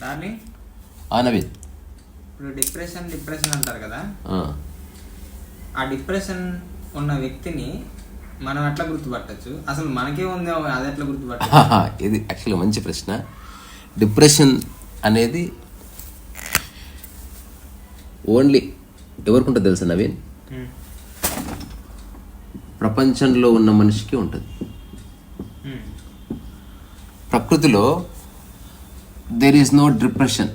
Darling ఆ నవీన్ ఇప్పుడు depression depression అంటారు కదా? ఆ. డిప్రెషన్ ఉన్న వ్యక్తిని మనం ఎట్లా గుర్తుపట్టచ్చు? అసలు మనకే ఉంది అది ఎట్లా గుర్తుపట్టచ్చు? ఇది యాక్చువల్గా మంచి ప్రశ్న. డిప్రెషన్ అనేది ఓన్లీ ఎవరికి ఉంటుంది తెలుసా నవీన్? ప్రపంచంలో ఉన్న మనిషికి ఉంటుంది. ప్రకృతిలో దెర్ ఈజ్ నో డిప్రెషన్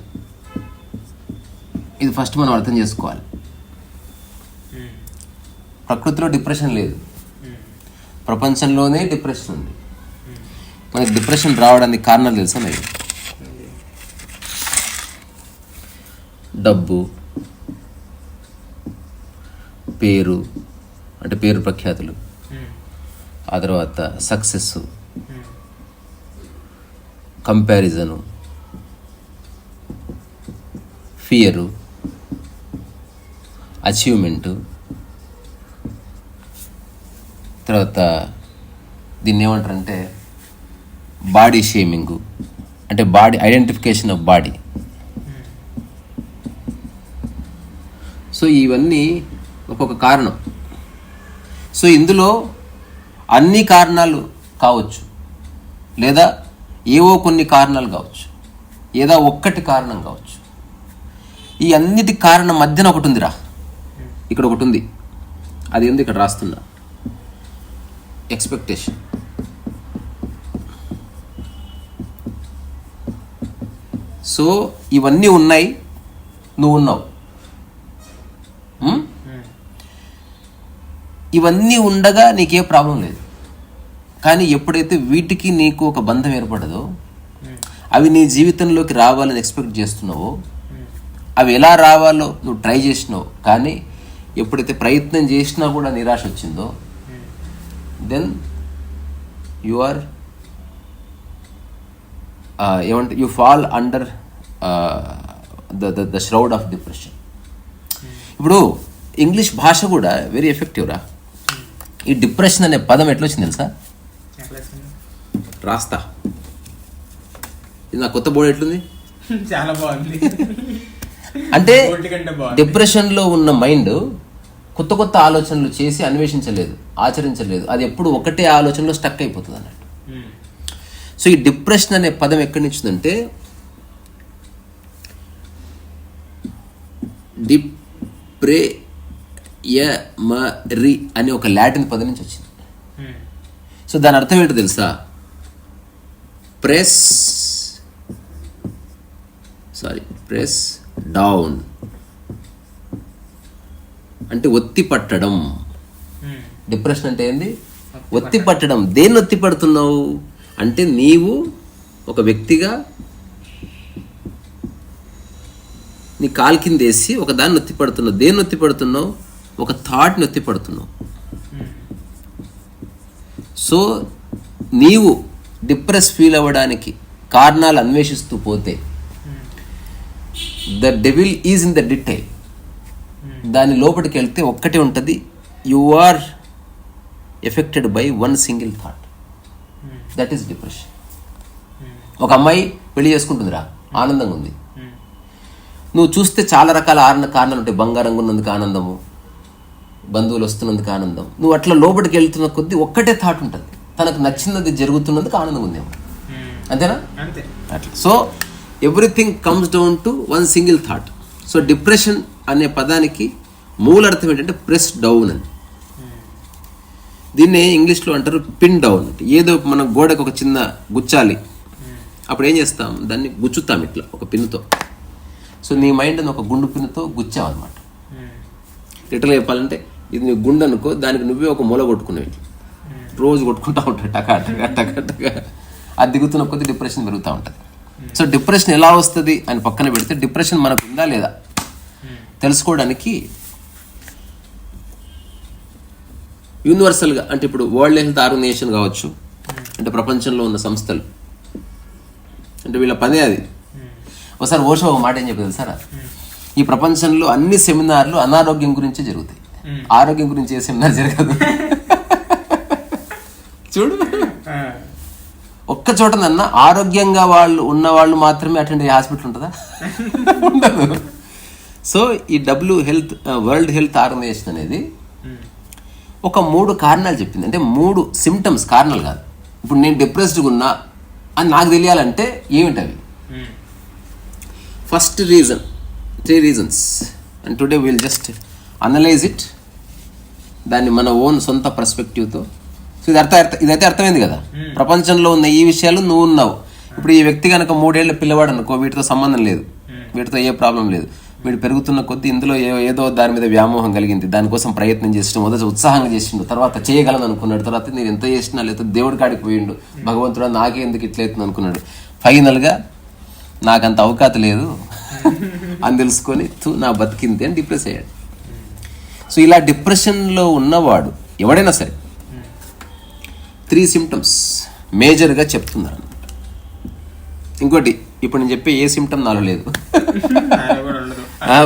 ఇది ఫస్ట్ మనం అర్థం చేసుకోవాలి. ప్రకృతిలో డిప్రెషన్ లేదు. ప్రపంచంలోనే డిప్రెషన్ ఉంది. మనకి డిప్రెషన్ రావడానికి కారణాలు తెలుసా నవీన్ డబ్బు పేరు అంటే పేరు ప్రఖ్యాతులు. ఆ తర్వాత సక్సెస్ కంపారిజను ఫియరు అచీవ్మెంటు తర్వాత దీన్ని ఏమంటారంటే బాడీ షేమింగు అంటే body identification of body. So ఇవన్నీ ఒక్కొక్క కారణం. సో ఇందులో అన్ని కారణాలు కావచ్చు లేదా ఏవో కొన్ని కారణాలు కావచ్చు ఏదో ఒక్కటి కారణం కావచ్చు. ఈ అన్నిటి కారణం మధ్యన ఒకటి ఉందిరా ఇక్కడ ఒకటి ఉంది అది ఏంది ఇక్కడ రాస్తున్నా? ఎక్స్పెక్టేషన్ సో ఇవన్నీ ఉన్నాయి. నువ్వు ఉన్నావు. ఇవన్నీ ఉండగా నీకే ప్రాబ్లం లేదు. కానీ ఎప్పుడైతే వీటికి నీకు ఒక బంధం ఏర్పడదో అవి నీ జీవితంలోకి రావాలని ఎక్స్పెక్ట్ చేస్తున్నావో అవి ఎలా రావాలో నువ్వు ట్రై చేసినావు కానీ ఎప్పుడైతే ప్రయత్నం చేసినా కూడా నిరాశ వచ్చిందో దెన్ యు ఆర్ ఏమంటే you fall under the the the shroud of depression ఇప్పుడు ఇంగ్లీష్ భాష కూడా వెరీ ఎఫెక్టివ్ రా. ఈ డిప్రెషన్ అనే పదం ఎట్లా వచ్చింది తెలుసా? రాస్తా. ఇది నా కొత్త బోర్డు ఎట్లుంది? చాలా బాగుంది. అంటే బాగుంది. డిప్రెషన్లో ఉన్న మైండ్ కొత్త కొత్త ఆలోచనలు చేసి అన్వేషించలేదు ఆచరించలేదు. అది ఎప్పుడు ఒకటే ఆలోచనలో స్టక్ అయిపోతుంది అన్నట్టు. ఉమ్, సో ఈ డిప్రెషన్ అనే పదం ఎక్కడి నుంచి ఉందంటే డిప్రే య మ రి అనే ఒక లాటిన్ పదం నుంచి వచ్చింది. ఉమ్, సో దాని అర్థం ఏంటో తెలుసా? ప్రెస్ సారీ ప్రెస్ డౌన్ అంటే ఒత్తి పట్టడం. డిప్రెషన్ అంటే ఏంది? ఒత్తి పట్టడం. దేన్ని ఒత్తి పడుతున్నావు? అంటే నీవు ఒక వ్యక్తిగా నీ కాలు కింద వేసి ఒక దాన్ని నొత్తి పడుతున్నావు. దేన్ని నొత్తి పడుతున్నావు? ఒక థాట్ నొత్తి పడుతున్నావు. ఉమ్, సో నీవు డిప్రెస్ ఫీల్ అవ్వడానికి కారణాలు అన్వేషిస్తూ పోతే the devil is in the detail దాని లోపలికి వెళ్తే ఒక్కటే ఉంటుంది. You are affected by one single thought that is depression ఒక అమ్మాయి పెళ్ళి చేసుకుంటుందిరా. ఆనందంగా ఉంది. నువ్వు చూస్తే చాలా రకాల ఆనంద కారణాలు ఉంటాయి. బంగారం ఉన్నందుకు ఆనందము బంధువులు వస్తున్నందుకు ఆనందం. నువ్వు అట్లా లోపలికి వెళ్తున్న కొద్దీ ఒక్కటే థాట్ ఉంటుంది. తనకు నచ్చినది జరుగుతున్నందుకు ఆనందం ఉందేమో. ఉమ్, అంతేనా? అంతే. అట్లా so everything comes down to one single thought. So depression అనే పదానికి మూల అర్థం ఏంటంటే ప్రెస్ డౌన్ అని. దీన్ని దీన్నే ఇంగ్లీష్లో అంటారు పిన్ డౌన్. అంటే ఏదో మన గోడకు ఒక చిన్న గుచ్చాలి. అప్పుడు ఏం చేస్తాం? దాన్ని గుచ్చుతాం ఇట్లా ఒక పిన్నుతో. సో నీ మైండ్ ఒక గుండు పిన్నుతో గుచ్చావు అనమాట ఉమ్, చెప్పాలంటే ఇది నీ గుండు అనుకో దానికి నువ్వే ఒక మూల కొట్టుకునేవి రోజు కొట్టుకుంటా ఉంటాయి టకా టకా టకా టకా. అది దిగుతున్న కొద్ది డిప్రెషన్ పెరుగుతూ ఉంటుంది. సో డిప్రెషన్ ఎలా వస్తుంది అని పక్కన పెడితే డిప్రెషన్ మనకు ఉందా లేదా? తెలుసుకోవడానికి యూనివర్సల్గా అంటే ఇప్పుడు వరల్డ్ హెల్త్ ఆర్గనైజేషన్ కావచ్చు అంటే ప్రపంచంలో ఉన్న సంస్థలు. అంటే వీళ్ళ పనే అది. ఒకసారి ఓషో ఒక మాట ఏం చెప్పి తెలుసారా ఈ ప్రపంచంలో అన్ని సెమినార్లు అనారోగ్యం గురించే జరుగుతాయి. ఆరోగ్యం గురించి ఏ సెమినార్ జరగదు. చూడు. ఒక్క చోట నన్న ఆరోగ్యంగా వాళ్ళు ఉన్న వాళ్ళు మాత్రమే అటెండ్ అయ్యే హాస్పిటల్ ఉంటుందా? ఉండదు. సో ఈ W health world health organization అనేది ఒక మూడు కారణాలు చెప్పింది. అంటే మూడు సిమ్టమ్స్ కారణాలు కాదు. ఇప్పుడు నేను డిప్రెస్డ్గా ఉన్నా అని నాకు తెలియాలంటే ఏమిటి first reason three reasons. And today will just analyze it. దాన్ని మన ఓన్ సొంత పర్స్పెక్టివ్తో సో ఇది అర్థం అర్థం- ఇదైతే అర్థమైంది కదా. ప్రపంచంలో ఉన్న ఈ విషయాలు నువ్వు ఉన్నావు. ఇప్పుడు ఈ వ్యక్తి కనుక మూడేళ్ళ పిల్లవాడు అనుకో వీటితో సంబంధం లేదు. వీటితో ఏ ప్రాబ్లం లేదు. వీడు పెరుగుతున్న కొద్దీ ఇందులో ఏదో దాని మీద వ్యామోహం కలిగింది. దానికోసం ప్రయత్నం చేసిండు మొదట ఉత్సాహంగా చేసిండు తర్వాత చేయగలను అనుకున్నాడు తర్వాత నేను ఎంత చేసినా లేదా దేవుడి కాడికి పోయిండు. భగవంతుడు నాకే ఎందుకు ఇట్లయితుంది అనుకున్నాడు. ఫైనల్గా నాకంత అవకాశం లేదు. అని తెలుసుకొని "తు, నా బతికింది అని డిప్రెస్ అయ్యాడు. సో ఇలా డిప్రెషన్లో ఉన్నవాడు ఎవడైనా సరే త్రీ సిమ్టమ్స్ మేజర్గా చెప్తున్నారు అన్నమాట ఇంకోటి ఇప్పుడు నేను చెప్పే ఏ సిమ్టమ్ నాలో లేదు.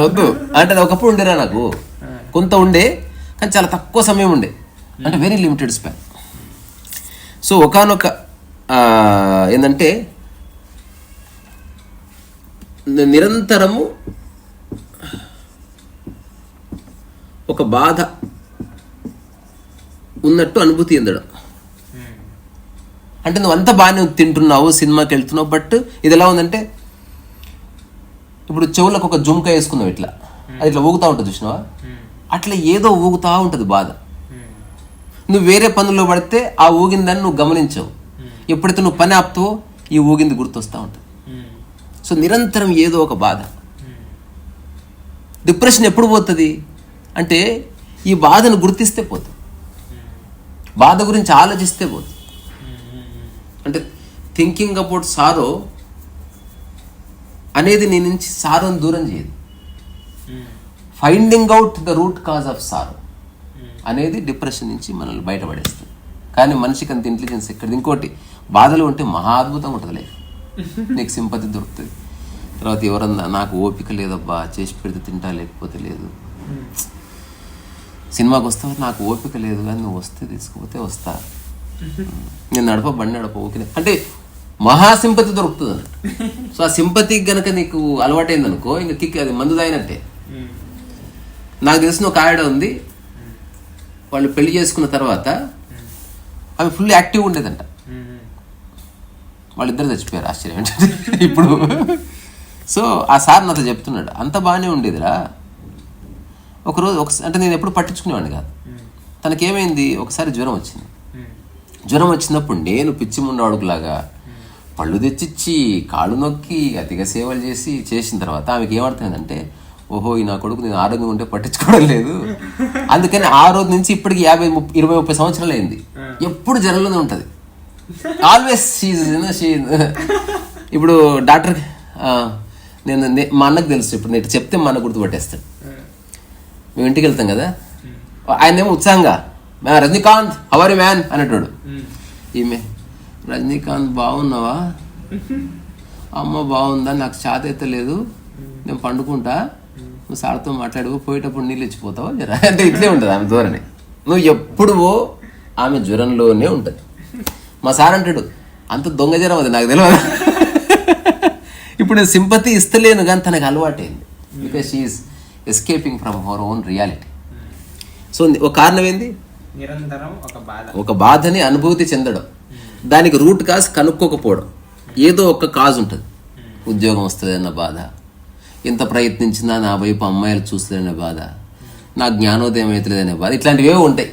వద్దు. అంటే అది ఒకప్పుడు ఉండేరా నాకు. కొంత ఉండే కానీ చాలా తక్కువ సమయం ఉండే. అంటే వెరీ లిమిటెడ్ స్పాన్ సో ఒకనొక ఏంటంటే నిరంతరము ఒక బాధ ఉన్నట్టు అనుభూతి చెందడం. అంటే నువ్వు అంతా బాగానే తింటున్నావు సినిమాకి వెళ్తున్నావు బట్ ఇది ఎలా ఉందంటే ఇప్పుడు చెవులకు ఒక జుంక వేసుకున్నావు ఇట్లా. అది ఇట్లా ఊగుతా ఉంటుంది చూసినావా? అట్లా ఏదో ఊగుతా ఉంటుంది బాధ. నువ్వు వేరే పనుల్లో పడితే ఆ ఊగిందని నువ్వు గమనించవు. ఎప్పుడైతే నువ్వు పని ఆపుతావో ఈ ఊగింది గుర్తొస్తూ ఉంటుంది. సో నిరంతరం ఏదో ఒక బాధ. డిప్రెషన్ ఎప్పుడు పోతుంది? అంటే ఈ బాధను గుర్తిస్తే పోతుంది. బాధ గురించి ఆలోచిస్తే పోతుంది. అంటే థింకింగ్ అబౌట్ సారో అనేది నీ నుంచి సారోని దూరం చేయదు. Finding out the root cause of sorrow అనేది డిప్రెషన్ నుంచి మనల్ని బయటపడేస్తుంది. కానీ మనిషికి అంత ఇంటెలిజెన్స్ ఎక్కడిది? ఇంకోటి బాధలు ఉంటే మహా అద్భుతంగా ఉంటుంది లైఫ్ నీకు సింపతి దొరుకుతుంది. తర్వాత ఎవరన్నా నాకు ఓపిక లేదబ్బా చేసి పెడితే తింటా లేకపోతే లేదు. సినిమాకి వస్తావు? నాకు ఓపిక లేదు కానీ నువ్వు వస్తే తీసుకుపోతే వస్తా. నేను నడప బండి నడప ఓకే. అంటే మహా సింపతి దొరుకుతుంది అన్నట్టు సో ఆ సింపతి గనక నీకు అలవాటైంది అనుకో ఇంకా కిక్ అది మందు తాగినట్టే. నాకు తెలిసిన ఒక ఆవిడ ఉంది. వాళ్ళు పెళ్ళి చేసుకున్న తర్వాత ఆమె ఫుల్ యాక్టివ్ ఉండేదంట. వాళ్ళిద్దరు చచ్చిపోయారు ఆశ్చర్యం ఏంటంటే ఇప్పుడు సో ఆ సార్ నాతో చెప్తున్నాడు అంత బాగానే ఉండేదిరా. ఒకరోజు ఒక అంటే నేను ఎప్పుడు పట్టించుకునేవాడిని కాదు. తనకేమైంది? ఒకసారి జ్వరం వచ్చింది. జ్వరం వచ్చినప్పుడు నేను పిచ్చి ముండవాడుకులాగా పళ్ళు తెచ్చిచ్చి కాళ్ళు నొక్కి అతిగా సేవలు చేసి చేసిన తర్వాత ఆమెకి ఏమర్థమైందంటే ఓహో ఈ నా కొడుకు నేను ఆరోగ్యం ఉంటే పట్టించుకోవడం లేదు. అందుకని ఆ రోజు నుంచి ఇప్పటికి యాభై ముప్పై ఇరవై ముప్పై సంవత్సరాలు అయింది. ఎప్పుడు జ్వరంలోనే ఉంటుంది. ఆల్వేస్ ఇప్పుడు డాక్టర్ నేను మా అన్నకు తెలుసు ఇప్పుడు నేను చెప్తే మా అన్న గుర్తుపట్టేస్తాడు మేము ఇంటికి వెళ్తాం కదా. ఆయన ఏమో ఉత్సాహంగా "మ్యా, రజనీకాంత్ హవరి మ్యాన్? అనేటోడు. ఈమె. రజనీకాంత్ బాగున్నావా? అమ్మ బాగుందా? నాకు చేత అయితే లేదు. నేను పండుకుంటా. నువ్వు సార్తో మాట్లాడు పోయేటప్పుడు నీళ్ళు ఇచ్చిపోతావా? జరా. అంటే ఇట్లే ఉంటుంది ఆమె ధోరణి. నువ్వు ఎప్పుడు పో, ఆమె జ్వరంలోనే ఉంటుంది. మా సార్ అంటాడు అంత దొంగ జ్వరం అది నాకు తెలియదు ఇప్పుడు నేను సింపతి ఇస్తలేను కానీ తనకు అలవాటైంది. Because she is escaping from her own reality so ఒక కారణం ఏంది? నిరంతరం ఒక బాధ. ఒక బాధని అనుభూతి చెందడం. దానికి రూట్ కాజ్ కనుక్కోకపోవడం. ఏదో ఒక కాజ్ ఉంటుంది. ఉద్యోగం వస్తుందన్న బాధ. ఎంత ప్రయత్నించినా నా వైపు అమ్మాయిలు చూస్తుందనే బాధ. నా జ్ఞానోదయం అవుతలేదనే బాధ. ఇట్లాంటివి ఉంటాయి.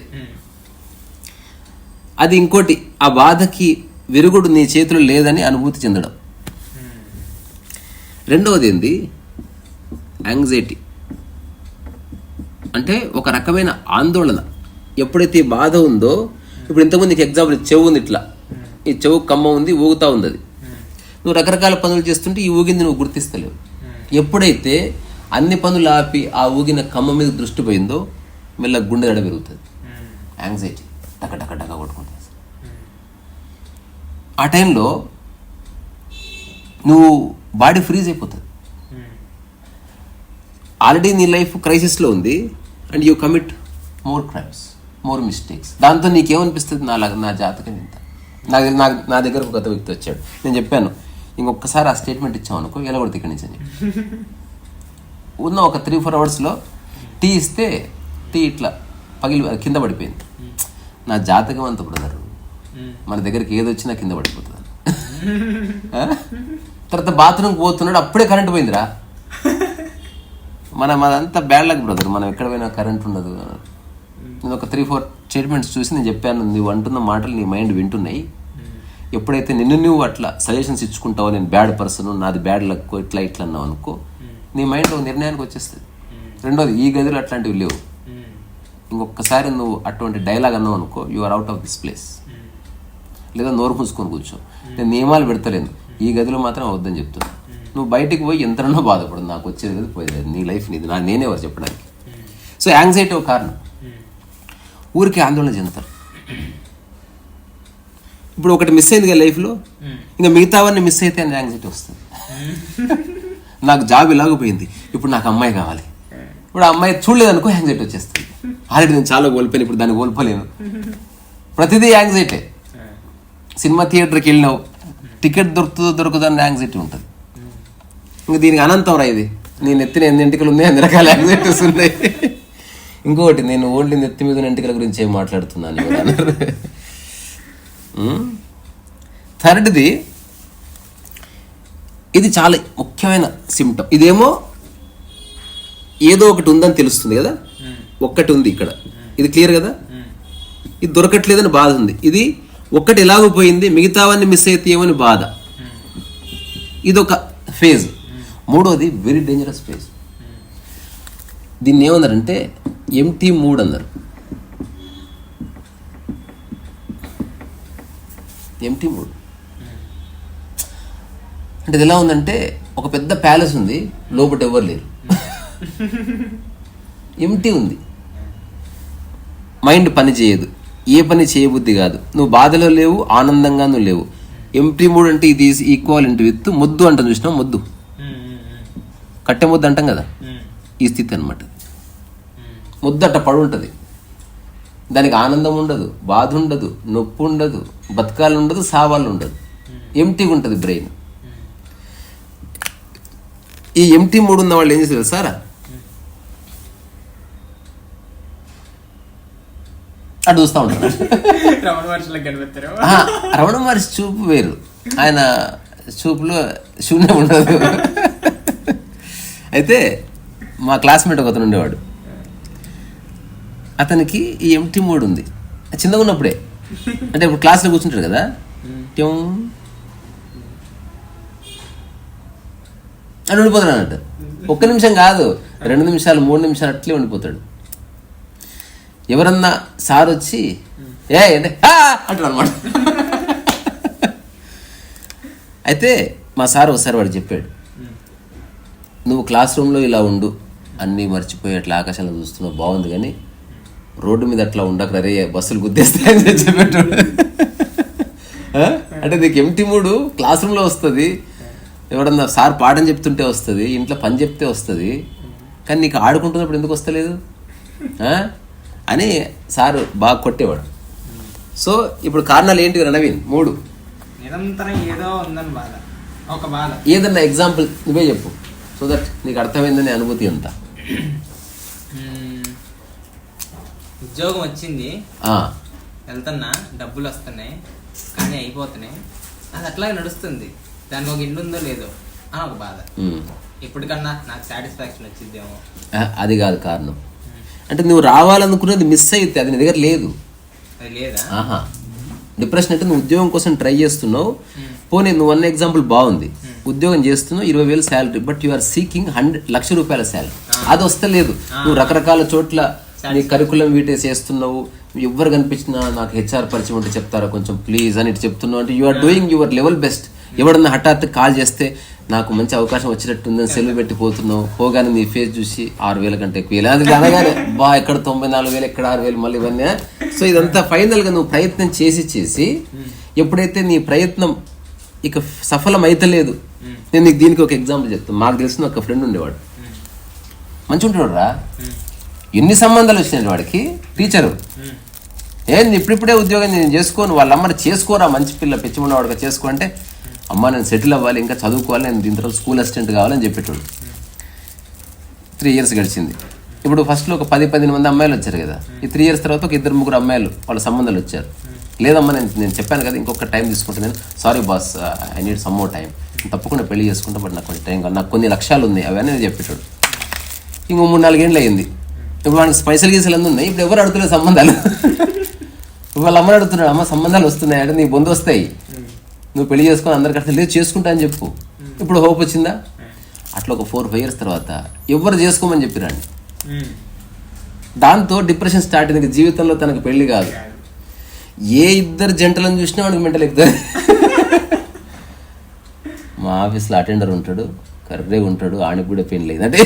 అది ఇంకోటి ఆ బాధకి విరుగుడు నీ చేతిలో లేదని అనుభూతి చెందడం. రెండవది ఏంది? యాంగ్జైటీ అంటే ఒక రకమైన ఆందోళన. ఎప్పుడైతే ఈ బాధ ఉందో ఇప్పుడు ఇంతకుముందు నీకు ఎగ్జాంపుల్ చెవు ఉంది ఇట్లా. ఈ చెవు కమ్మ ఉంది ఊగుతా ఉంది అది. నువ్వు రకరకాల పనులు చేస్తుంటే ఈ ఊగింది నువ్వు గుర్తిస్తలేవు. ఎప్పుడైతే అన్ని పనులు ఆపి ఆ ఊగిన కమ్మ మీద దృష్టి పోయిందో మెల్ల గుండె దడ పెరుగుతుంది. యాంగ్జైటీ టక టక టక కొట్టుకుంటుంది. ఆ టైంలో నువ్వు బాడీ ఫ్రీజ్ అయిపోతుంది. ఆల్రెడీ నీ లైఫ్ క్రైసిస్లో ఉంది and you commit more crimes more mistakes దాంతో నీకేమనిపిస్తుంది? నా నా జాతకం ఇంత. నాకు నాకు నా దగ్గర ఒక కొత్త వ్యక్తి వచ్చాడు. నేను చెప్పాను ఇంకొకసారి ఆ స్టేట్మెంట్ ఇచ్చాం అనుకో ఎలా కొడుతుంది ఇక్కడి నుంచి అని. ఉన్న ఒక త్రీ ఫోర్ అవర్స్లో టీ ఇస్తే టీ ఇట్లా పగిలి కింద పడిపోయింది. నా జాతకం అంత బ్రదర్ ఉమ్. మన దగ్గరికి ఏది వచ్చినా కింద పడిపోతుంది? తర్వాత బాత్రూమ్కి పోతున్నాడు అప్పుడే కరెంట్ పోయిందిరా. మన మనదంతా బ్యాడ్ లక్ బ్రదర్ మనం ఎక్కడ పోయినా కరెంట్ ఉండదు. నేను ఒక త్రీ ఫోర్ స్టేట్మెంట్స్ చూసి నేను చెప్పాను నువ్వు అంటున్న మాటలు నీ మైండ్ వింటున్నాయి. ఎప్పుడైతే నిన్ను నువ్వు అట్లా సజెషన్స్ ఇచ్చుకుంటావో నేను బ్యాడ్ పర్సన్ నాది బ్యాడ్ లక్ ఇట్లా ఇట్లా అన్నావు అనుకో నీ మైండ్ ఒక నిర్ణయానికి వచ్చేస్తుంది. రెండోది ఈ గదిలో అట్లాంటివి లేవు. ఉమ్. ఇంకొకసారి నువ్వు అటువంటి డైలాగ్ అన్నావు అనుకో you are out of this place. లేదా నోరు మూసుకొని కూర్చో. నేను నియమాలు పెడతలేను. ఈ గదిలో మాత్రం వద్దని చెప్తున్నా. నువ్వు బయటికి పోయి ఎంతనో బాధపడు నాకు వచ్చేది పోయేది. నీ లైఫ్ నీది. నా నేనే ఎవరు చెప్పడానికి? సో యాంగ్జైటీ ఒక కారణం. ఊరికి ఆందోళన చెందుతారు. ఇప్పుడు ఒకటి మిస్ అయింది కదా లైఫ్లో. ఇంకా మిగతావన్నీ మిస్ అయితే అని యాంగ్జైటీ వస్తుంది. నాకు జాబ్ ఇలాగపోయింది ఇప్పుడు నాకు అమ్మాయి కావాలి. ఇప్పుడు ఆ అమ్మాయి చూడలేదనుకో యాంగ్జైటీ వచ్చేస్తుంది. ఆల్రెడీ నేను చాలా కోల్పోయాను ఇప్పుడు దాన్ని కోల్పోలేను. ప్రతిదీ యాంగ్జైటీ. సినిమా థియేటర్కి వెళ్ళినావు టికెట్ దొరుకుతుందో దొరుకుతుందో యాంగ్జైటీ ఉంటుంది. ఇంకా దీనికి అనంతం రా ఇది? నేను ఎత్తిన ఎన్ని ఎంటికలు ఉన్నాయి అన్ని రకాల యాంగ్జైటీస్ ఉన్నాయి. ఇంకొకటి నేను ఓన్లీ నెత్తి మీద ఎంటికల గురించి ఏం మాట్లాడుతున్నాను. థర్డ్ది ఇది చాలా ముఖ్యమైన సిమ్టమ్ ఇదేమో ఏదో ఒకటి ఉందని తెలుస్తుంది కదా. ఒక్కటి ఉంది ఇక్కడ. ఇది క్లియర్ కదా. ఇది దొరకట్లేదని బాధ ఉంది. ఇది ఒక్కటి ఎలాగో పోయింది మిగతావన్నీ మిస్ అవుతాయేమని బాధ. ఇది ఒక ఫేజ్ మూడోది వెరీ డేంజరస్ ఫేజ్ దీన్ని ఏమన్నారంటే ఎంటీ మూడ్ అన్నారు. ఎంటీ మూడ్ అంటే ఇది ఎలా ఉందంటే ఒక పెద్ద ప్యాలెస్ ఉంది లోపల ఎవరు లేరు. ఎంటీ ఉంది. మైండ్ పని చేయదు. ఏ పని చేయబుద్ధి కాదు. నువ్వు బాధలో లేవు ఆనందంగా నువ్వు లేవు. ఎంటీ మూడ్ అంటే ఇది ఈక్వల్ ఇంటి విత్ ముద్దు అంటాం చూసినావు? ముద్దు. కట్టె ముద్దు అంటాం కదా. ఈ స్థితి అనమాట ఉమ్. ముద్దు అట్ట పడి ఉంటుంది దానికి ఆనందం ఉండదు బాధ ఉండదు నొప్పి ఉండదు బతకాలు ఉండదు సావాళ్ళు ఉండదు ఎంటీగా ఉంటుంది బ్రెయిన్. ఈ ఎంటీ మూడు ఉన్న వాళ్ళు ఏం చేస్తారు సారా? అటు చూస్తూ ఉంటారు రమణ మహర్షి చూపు వేరు. ఆయన చూపులో శూన్యం ఉండదు. అయితే మా క్లాస్మేట్ ఒక అతను ఉండేవాడు. అతనికి ఈ ఎంటీ మోడ్ ఉంది. చిన్నగా ఉన్నప్పుడే. అంటే ఇప్పుడు క్లాస్లో కూర్చుంటాడు కదా. ట్యూం అని ఉండిపోతాడు అన్నట్టు. ఒక్క నిమిషం కాదు. రెండు నిమిషాలు మూడు నిమిషాలు అట్లే ఉండిపోతాడు. ఎవరన్నా సార్ వచ్చి ఏ అంటాడు అనమాట అయితే మా సార్ ఒకసారి వాడు చెప్పాడు. నువ్వు క్లాస్ రూమ్లో ఇలా ఉండు. అన్నీ మర్చిపోయి అట్లా ఆకాశాలు చూస్తున్నావు. బాగుంది కానీ రోడ్డు మీద అట్లా ఉండక రే బస్సులు గుద్దేస్తాయని చెప్పాడు ఆ? అంటే నీకు ఎంటి మూడు క్లాస్ రూమ్లో వస్తుంది. ఎవడన్నా సార్ పాఠం చెప్తుంటే వస్తుంది ఇంట్లో పని చెప్తే వస్తుంది. కానీ నీకు ఆడుకుంటున్నప్పుడు ఎందుకు వస్తలేదు? అని సారు బాగా కొట్టేవాడు. సో ఇప్పుడు కారణాలు ఏంటి నవీన్ మూడు. నిరంతరం ఏదో ఉందని బాధ. ఒక బాధ. ఏదన్నా ఎగ్జాంపుల్ నువ్వే చెప్పు. సో దట్ నీకు అర్థమైందని అనుభూతి అంతా. ఉద్యోగం వచ్చింది. వెళ్తున్నా డబ్బులు వస్తున్నాయి కానీ అయిపోతున్నాయి. అది అట్లాగే నడుస్తుంది. దానికి ఒక ఇల్లు ఉందో లేదో అని ఒక బాధ. ఇప్పటికన్నా నాకు సాటిస్ఫాక్షన్ వచ్చిద్దేమో ఆ, అది కాదు కారణం. అంటే నువ్వు రావాలనుకున్నది మిస్ అయితే అది నీ దగ్గర లేదు. అది లేదా? ఆహా. డిప్రెషన్ అంటే నువ్వు ఉద్యోగం కోసం ట్రై చేస్తున్నావు. పోనీ నువ్వు అన్న ఎగ్జాంపుల్ బాగుంది. ఉద్యోగం చేస్తున్నావు ఇరవై వేలు salary but you are seeking hundred lakh రూపాయల శాలరీ అది వస్తలేదు. నువ్వు రకరకాల చోట్ల నీ కరికులం వీటే చేస్తున్నావు. ఎవరు కనిపించినా నాకు హెచ్ఆర్ పరిచయం ఉంటే చెప్తారా కొంచెం ప్లీజ్ అని ఇటు చెప్తున్నావు అంటే you are doing your level best ఎవడన్నా హఠాత్ కాల్ చేస్తే నాకు మంచి అవకాశం వచ్చినట్టుందని సెలవు పెట్టి పోతున్నావు. పోగానే నీ ఫేస్ చూసి ఆరు వేల కంటే ఎక్కువ. ఇలా అది అనగానే బా ఎక్కడ తొంభై నాలుగు వేలు ఎక్కడ ఆరు వేలు మళ్ళీ ఇవన్నీ సో ఇదంతా ఫైనల్గా నువ్వు ప్రయత్నం చేసి చేసి ఎప్పుడైతే నీ ప్రయత్నం ఇక సఫలం అయితలేదు నేను నీకు దీనికి ఒక ఎగ్జాంపుల్ చెప్తాను. మాకు తెలిసిన ఒక ఫ్రెండ్ ఉండేవాడు. మంచి ఉంటాడు రా ఎన్ని సంబంధాలు వచ్చినాయి వాడికి? టీచరు. ఏంది ఇప్పుడిప్పుడే ఉద్యోగం నేను చేసుకోను వాళ్ళ అమ్మని చేసుకోరా మంచి పిల్ల పిచ్చి ఉన్నవాడుగా చేసుకో అంటే అమ్మ నేను సెటిల్ అవ్వాలి ఇంకా చదువుకోవాలి నేను దీని తర్వాత స్కూల్ అసిస్టెంట్ కావాలని చెప్పేటోడు. త్రీ ఇయర్స్ గడిచింది. ఇప్పుడు ఫస్ట్లో ఒక పది పదిహేను మంది అమ్మాయిలు వచ్చారు కదా. ఈ త్రీ ఇయర్స్ తర్వాత ఒక ఇద్దరు ముగ్గురు అమ్మాయిలు వాళ్ళ సంబంధాలు వచ్చారు. లేదమ్మా నేను నేను చెప్పాను కదా ఇంకొక టైం తీసుకుంటాను నేను. Sorry boss I need some more time తప్పకుండా పెళ్ళి చేసుకుంటా బట్ నాకు కొంచెం టైం కావాలి. నాకు కొన్ని లక్ష్యాలు ఉన్నాయి అవన్నీ నేను చెప్పేటోడు. ఇంకో మూడు నాలుగేళ్ళు అయింది ఇప్పుడు మనకి స్పైసల్ గీసలు అన్నీ ఉన్నాయి? ఇప్పుడు ఎవరు అడుగుతున్నారు సంబంధాలు? ఇప్పుడు వాళ్ళ అమ్మని అడుగుతున్నాడు అమ్మ సంబంధాలు వస్తున్నాయి అంటే నీ బొందు వస్తాయి. నువ్వు పెళ్ళి చేసుకొని అందరికి అర్థం లేదు చేసుకుంటా అని చెప్పు. ఇప్పుడు హోప్ వచ్చిందా? అట్లా ఒక ఫోర్ ఫైవ్ ఇయర్స్ తర్వాత ఎవరు చేసుకోమని చెప్పిరండి దాంతో డిప్రెషన్ స్టార్ట్ అయింది జీవితంలో తనకు పెళ్ళి కాదు. ఏ ఇద్దరు జంటలను చూసినా వాడికి మెంటల్ ఎక్కుతుంది మా ఆఫీస్లో అటెండర్ ఉంటాడు కర్రే ఉంటాడు ఆడికి కూడా పెళ్ళి అంటే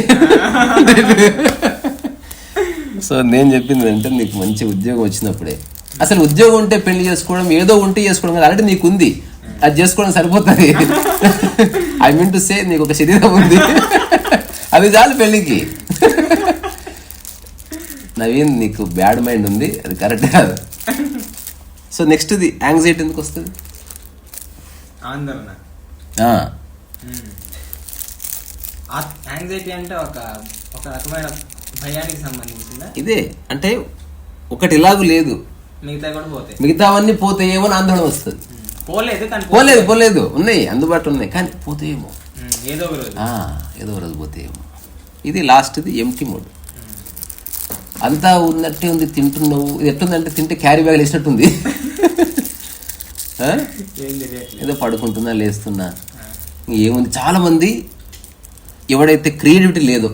సో నేను చెప్పింది అంటే నీకు మంచి ఉద్యోగం వచ్చినప్పుడే. అసలు ఉద్యోగం ఉంటే పెళ్ళి చేసుకోవడం ఏదో ఉంటే చేసుకోవడం కాదు ఆల్రెడీ నీకు ఉంది. అది చేసుకోవడం సరిపోతుంది. ఐ మీన్ టు సే నీకు ఒక శరీరం ఉంది. అది చాలు పెళ్ళికి నవీన్ నీకు బ్యాడ్ మైండ్ ఉంది. అది కరెక్ట్ కాదు. సో నెక్స్ట్ది యాంగ్జైటీ ఎందుకు వస్తుంది? ఆందోళన. యాంగ్జైటీ అంటే ఒక ఒక రకమైన భయానికి సంబంధించిందా? ఇదే అంటే ఒకటి ఇలాగూ లేదు. మిగతా కూడా పోతాయి. మిగతావన్నీ పోతాయేమో అని ఆందోళన వస్తుంది. పోలేదు కానీ పోలేదు పోలేదు. ఉన్నాయి అందుబాటులో ఉన్నాయి కానీ పోతాయేమో. ఉమ్, ఏదో ఒక రోజు. ఏదో ఒక రోజు పోతాయేమో. ఇది లాస్ట్ది ఎంటీ మోడ్ అంతా ఉన్నట్టే ఉంది తింటున్నావు. ఇది ఎట్లుందంటే తింటే క్యారీ బ్యాగ్ వేసినట్టుంది ఏదో పడుకుంటున్నా లేస్తున్నా. ఏముంది చాలా మంది ఎవడైతే క్రియేటివిటీ లేదో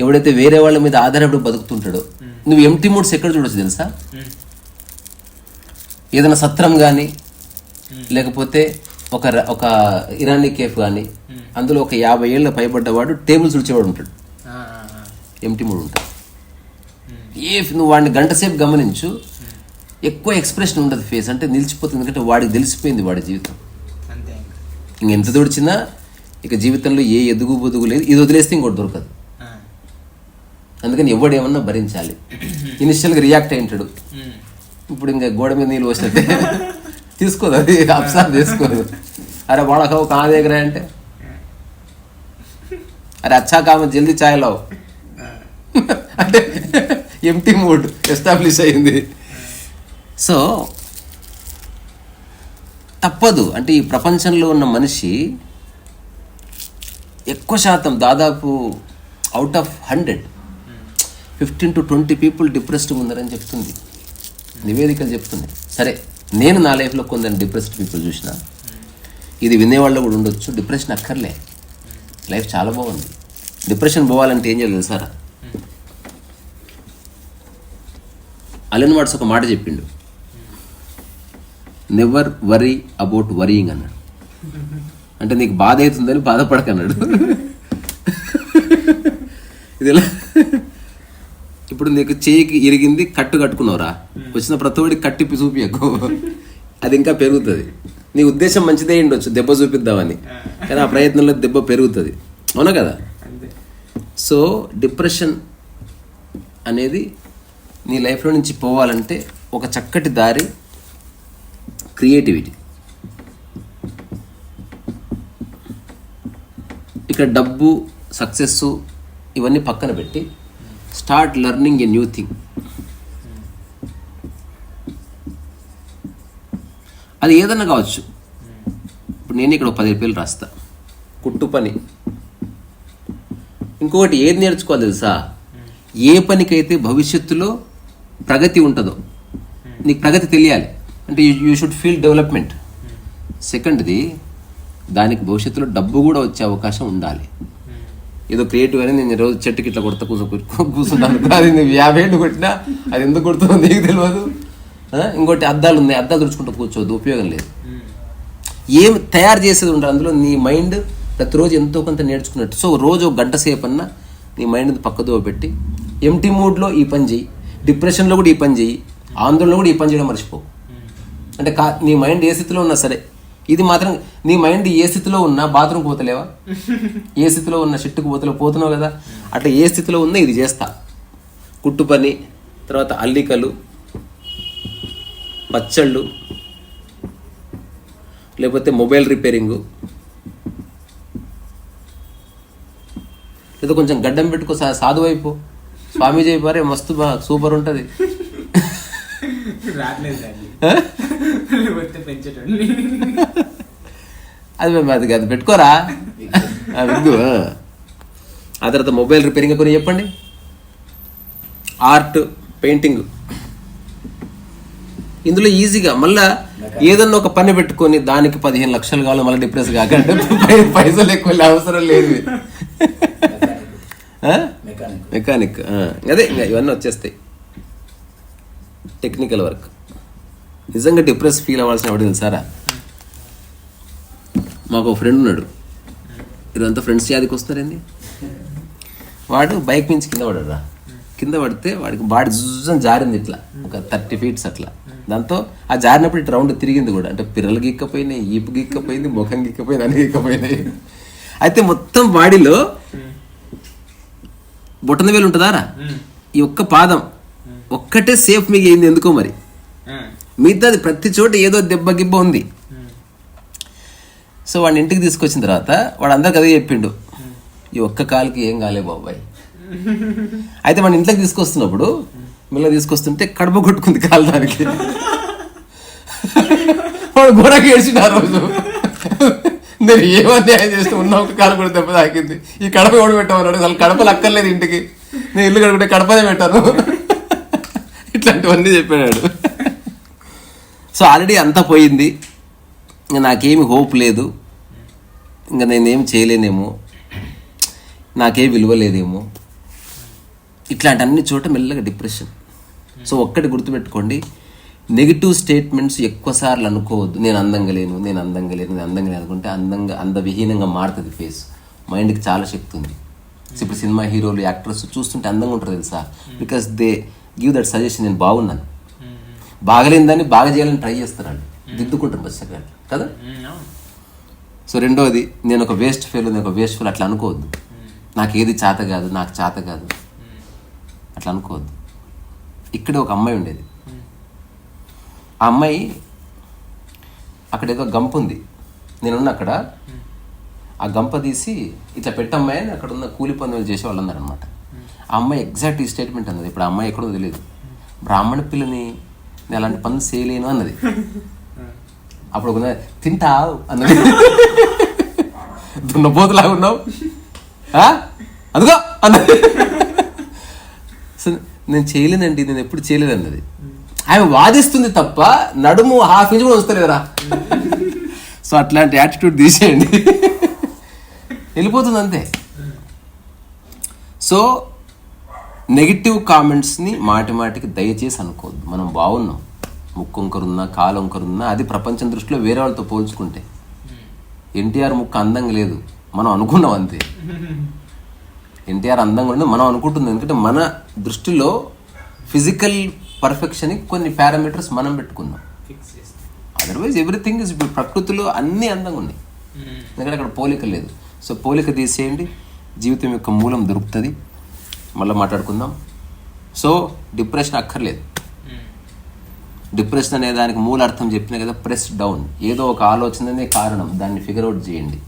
ఎవడైతే వేరే వాళ్ళ మీద ఆధారపడి బతుకుతుంటాడో? నువ్వు ఎంటీ మూడ్స్ ఎక్కడ చూడొచ్చు తెలుసా. ఏదైనా సత్రం కానీ లేకపోతే ఒక ఒక ఇరానీ కేఫ్ కానీ అందులో ఒక యాభై ఏళ్ళ పైబడ్డవాడు టేబుల్స్ ఉడిచేవాడు ఉంటాడు. ఎంటీ మూడ్ ఉంటాడు ఏ నువ్వు వాడిని గంట సేపు గమనించు ఎక్కువ ఎక్స్ప్రెషన్ ఉండదు ఫేస్. అంటే నిలిచిపోతుంది. ఎందుకంటే వాడికి తెలిసిపోయింది వాడి జీవితం. ఇంకెంత దొడిచినా ఇక జీవితంలో ఏ ఎదుగు బొదుగు లేదు. ఇది వదిలేస్తే ఇంకోటి దొరకదు. అందుకని ఎవడు ఏమన్నా భరించాలి. ఇనిషియల్గా రియాక్ట్ అయింటాడు. ఇప్పుడు ఇంకా గోడ మీద నీళ్ళు పోసినట్టే. తీసుకోదు అది అబ్సర్వ్ చేసుకోదు. అరే వాడక కా దగ్గర అంటే అరే అచ్చా కామ జల్దీ చాయ్ అంటే ఎంటీ మూడ్ ఎస్టాబ్లిష్ అయింది. సో తప్పదు. అంటే ఈ ప్రపంచంలో ఉన్న మనిషి ఎక్కువ శాతం దాదాపు out of hundred fifteen to twenty people depressed ఉన్నారని చెప్తుంది. నివేదికలు చెప్తుంది. సరే నేను నా లైఫ్లో కొందరు డిప్రెస్డ్ పీపుల్ చూసిన ఇది వినేవాళ్ళు కూడా ఉండొచ్చు. డిప్రెషన్ అక్కర్లే. లైఫ్ చాలా బాగుంది. డిప్రెషన్ పోవాలంటే ఏం చేయాలి సార్ అలెన్ వాట్స్ ఒక మాట చెప్పిండు. నెవర్ వరీ అబౌట్ వరీయింగ్ అన్నాడు. అంటే నీకు బాధ అవుతుందని బాధపడకన్నాడు ఇది ఎలా? ఇప్పుడు నీకు చేయికి ఇరిగింది కట్టు కట్టుకున్నావురా. వచ్చిన ప్రతి ఒక్కడికి కట్టిప్పి చూపియకు అది ఇంకా పెరుగుతుంది. నీ ఉద్దేశం మంచిదే ఉండొచ్చు దెబ్బ చూపిద్దామని. కానీ ఆ ప్రయత్నంలో దెబ్బ పెరుగుతుంది. అవునా కదా? సో డిప్రెషన్ అనేది నీ లైఫ్లో నుంచి పోవాలంటే ఒక చక్కటి దారి క్రియేటివిటీ. ఇక్కడ డబ్బు సక్సెస్ ఇవన్నీ పక్కన పెట్టి start learning a new thing అది ఏదన్నా కావచ్చు. ఇప్పుడు నేను ఇక్కడ పది రూపాయలు రాస్తా. కుట్టు పని. ఇంకొకటి ఏది నేర్చుకోవాలి తెలుసా? ఏ పనికైతే భవిష్యత్తులో ప్రగతి ఉంటుందో. నీకు ప్రగతి తెలియాలి. అంటే యూ షుడ్ ఫీల్ డెవలప్మెంట్ సెకండ్ది దానికి భవిష్యత్తులో డబ్బు కూడా వచ్చే అవకాశం ఉండాలి. ఏదో క్రియేటివ్ అని నేను రోజు చెట్టుకి ఇట్లా కొడతా కూర్చో కూర్చుంటాను అది నువ్వు యాభై ఏళ్ళు కొట్టినా అది ఎందుకు కొడుతుందో నీకు తెలియదు. ఇంకోటి అద్దాలు ఉన్నాయి. అద్దాలు తుడుచుకుంటూ కూర్చోవద్దు ఉపయోగం లేదు. ఏం తయారు చేసేది ఉండదు. అందులో నీ మైండ్ ప్రతిరోజు ఎంతో కొంత నేర్చుకున్నట్టు. సో రోజు ఒక గంట సేపు అన్నా నీ మైండ్ పక్కదో పెట్టి ఎంటీ మూడ్లో ఈ పని చెయ్యి. డిప్రెషన్లో కూడా ఈ పని చెయ్యి. ఆందోళనలో కూడా ఈ పని చేయడం మర్చిపో అంటే కా నీ మైండ్ ఏ స్థితిలో ఉన్నా సరే ఇది మాత్రం నీ మైండ్ ఏ స్థితిలో ఉన్నా బాత్రూమ్ పోతలేవా? ఏ స్థితిలో ఉన్న షిట్టుకు పోతలేవు పోతున్నావు కదా? అట్లా ఏ స్థితిలో ఉన్నా ఇది చేస్తా. కుట్టు పని తర్వాత అల్లికలు పచ్చళ్ళు లేకపోతే మొబైల్ రిపేరింగు. లేదా కొంచెం గడ్డం పెట్టుకో సా- సాధువు అయిపో. స్వామీజీ అయిపోరే మస్తు బా సూపర్ ఉంటుంది. పెంచేటండి అది మేము అది అది పెట్టుకోరా? ఆ, విగ్గు ఆ. తర్వాత మొబైల్ రిపేరింగ్ కొని చెప్పండి. Art painting. ఇందులో ఈజీగా మళ్ళా ఏదన్నా ఒక పని పెట్టుకొని దానికి పదిహేను లక్షలు కావాలి మళ్ళీ డిప్రెస్ కాకంటే పై- పైసలు ఎక్కువ అవసరం లేదు? మెకానిక్. మెకానిక్ ఆ, అదే ఇంకా ఇవన్నీ వచ్చేస్తాయి. Technical work. నిజంగా డిప్రెస్ ఫీల్ అవ్వాల్సిన ఎవడు సారా మాకు ఒక ఫ్రెండ్ ఉన్నాడు. ఇదంతా ఫ్రెండ్స్ యాదికి వస్తారండి వాడు బైక్ నుంచి కింద పడరా కింద పడితే వాడికి బాడీ జుజ్జని జారింది ఇట్లా. ఒక థర్టీ ఫీట్స్ అట్లా. దాంతో ఆ జారినప్పుడు ఇటు రౌండ్ తిరిగింది కూడా. అంటే పిల్లలు గిక్కపోయినాయి ఈపు గిక్కపోయింది ముఖం గిక్కపోయింది అన్ని గిక్కపోయినాయి. అయితే మొత్తం బాడీలో బొట్టన వేలు ఉంటుందారా ఈ ఒక్క పాదం ఒక్కటే సేఫ్ మీకు అయింది ఎందుకో మరి? మిగతాది ప్రతి చోట ఏదో దెబ్బ గిబ్బ ఉంది. సో వాడిని ఇంటికి తీసుకొచ్చిన తర్వాత వాడు అందరికి అదే చెప్పిండు. ఈ ఒక్క కాలుకి ఏం కాలే బాబాయ్. అయితే వాడిని ఇంట్లోకి తీసుకొస్తున్నప్పుడు మిల్ల తీసుకొస్తుంటే కడుపు కొట్టుకుంది కాలు దానికి. వాడు ఘోరంగా ఏడ్చిండు ఆ రోజు. నేను ఏమన్యాయం చేస్తే ఉన్న ఒక కాలు కూడా దెబ్బ తాకింది. ఈ కడప ఎవడు పెట్టమన్నాడు? అసలు కడపలు అక్కర్లేదు ఇంటికి. నేను ఇల్లు కడుకుంటే కడపనే పెట్టాను. ఇట్లాంటివన్నీ చెప్పాడు సో ఆల్రెడీ అంతా పోయింది. ఇంకా నాకేమి హోప్ లేదు. ఇంకా నేనేం చేయలేనేమో. నాకేం విలువ లేదేమో. ఇట్లాంటి అన్ని చోట మెల్లగా డిప్రెషన్ సో ఒక్కటి గుర్తుపెట్టుకోండి. నెగిటివ్ స్టేట్మెంట్స్ ఎక్కువ సార్లు అనుకోవద్దు. నేను అందంగా లేను నేను అందంగా లేను నేను అందంగా లేను అనుకుంటే అందంగా అందవిహీనంగా మారుతుంది ఫేస్ మైండ్కి చాలా శక్తి ఉంది. ఇప్పుడు సినిమా హీరోలు యాక్టర్స్ చూస్తుంటే అందంగా ఉంటారు తెలుసా? Because they give that suggestion నేను బాగున్నాను. బాగలేని దాన్ని బాగా చేయాలని ట్రై వాళ్ళు దిద్దుకుంటారు బస్ కదా? సో రెండోది నేను ఒక వేస్ట్ ఫెయిల్ నేను ఒక వేస్ట్ ఫెయిల్ అట్లా అనుకోవద్దు. నాకు ఏది చేత కాదు నాకు చేత కాదు. అట్లా అనుకోవద్దు. ఇక్కడ ఒక అమ్మాయి ఉండేది. ఆ అమ్మాయి అక్కడ ఏదో గంప ఉంది. నేనున్న అక్కడ ఆ గంప తీసి ఇట్లా పెట్టమ్మాయి అని అక్కడ ఉన్న కూలి పనులు చేసే వాళ్ళు అన్నారనమాట ఆ అమ్మాయి ఎగ్జాక్ట్ ఈ స్టేట్మెంట్ అన్నది. ఇప్పుడు ఆ అమ్మాయి ఎక్కడో తెలియదు బ్రాహ్మణ పిల్లని నేను అలాంటి పనులు చేయలేను అన్నది. అప్పుడు ఒక తింటావు అన్నది. దున్నపోతులాగా ఉన్నావు. ఆ? అదిగో అన్నది. సో నేను చేయలేనండి నేను ఎప్పుడు చేయలేదు అన్నది. ఆమె వాదిస్తుంది తప్ప నడుము హాఫ్ ఇంచ్ కూడా వస్తలేదురా సో అట్లాంటి యాటిట్యూడ్ తీసేయండి. వెళ్ళిపోతుంది అంతే. సో నెగిటివ్ కామెంట్స్ని మాటి మాటికి దయచేసి అనుకోవద్దు. మనం బాగున్నాం. ముక్కు వంకరున్నా కాలు వంకరున్నా అది ప్రపంచం దృష్టిలో వేరే వాళ్ళతో పోల్చుకుంటే. ఎన్టీఆర్ ముక్కు అందంగా లేదు. మనం అనుకున్నాం అంతే. ఎన్టీఆర్ అందంగా ఉండదు మనం అనుకుంటుంది. ఎందుకంటే మన దృష్టిలో ఫిజికల్ పర్ఫెక్షన్కి కొన్ని పారామీటర్స్ మనం పెట్టుకున్నాం. ఫిక్స్ చేస్తాం. అదర్వైజ్ ఎవ్రీథింగ్ ఇస్ ప్రకృతిలో అన్నీ అందంగా ఉన్నాయి. ఎందుకంటే అక్కడ పోలిక లేదు. సో పోలిక తీసేయండి. జీవితం యొక్క మూలం దొరుకుతుంది. మళ్ళీ మాట్లాడుకుందాం. సో డిప్రెషన్ అక్కర్లేదు. డిప్రెషన్ అనే దానికి మూల అర్థం చెప్పిన కదా ప్రెస్ డౌన్. ఏదో ఒక ఆలోచననే కారణం. దాన్ని ఫిగర్ అవుట్ చేయండి.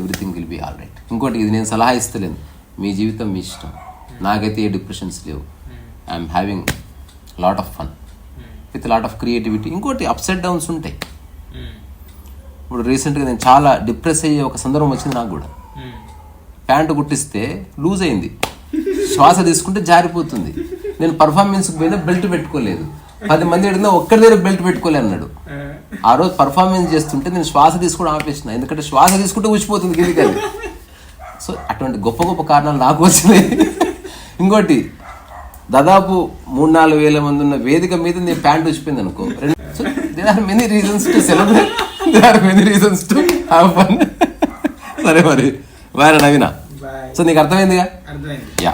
Everything will be all right ఇంకోటి ఇది నేను సలహా ఇస్తలేను. మీ జీవితం మీ ఇష్టం. నాకైతే ఏ డిప్రెషన్స్ లేవు. I'm having lot of fun with lot of creativity ఇంకోటి అప్స్ అండ్ డౌన్స్ ఉంటాయి. ఇప్పుడు రీసెంట్గా నేను చాలా డిప్రెస్ అయ్యే ఒక సందర్భం వచ్చింది నాకు కూడా. ప్యాంటు కుట్టిస్తే లూజ్ అయింది. శ్వాస తీసుకుంటే జారిపోతుంది. నేను పర్ఫార్మెన్స్కి పోయినా బెల్ట్ పెట్టుకోలేదు. పది మంది అడిగినా ఒక్కడి దగ్గర బెల్ట్ పెట్టుకోలే అన్నాడు. ఆ రోజు పర్ఫార్మెన్స్ చేస్తుంటే నేను శ్వాస తీసుకోవడం ఆపేసిన. ఎందుకంటే శ్వాస తీసుకుంటే ఊసిపోతుంది కిందికి అది సో అటువంటి గొప్ప గొప్ప కారణాలు నాకు వచ్చినాయి. ఇంకోటి దాదాపు మూడు నాలుగు వేల మంది ఉన్న వేదిక మీద నేను ప్యాంట్ వచ్చిపోయింది అనుకో. So there are many reasons to celebrate there are many reasons to have fun సరే మరి వారే నవీన? సో నీకు అర్థమైందిగా? అర్థమైంది. యా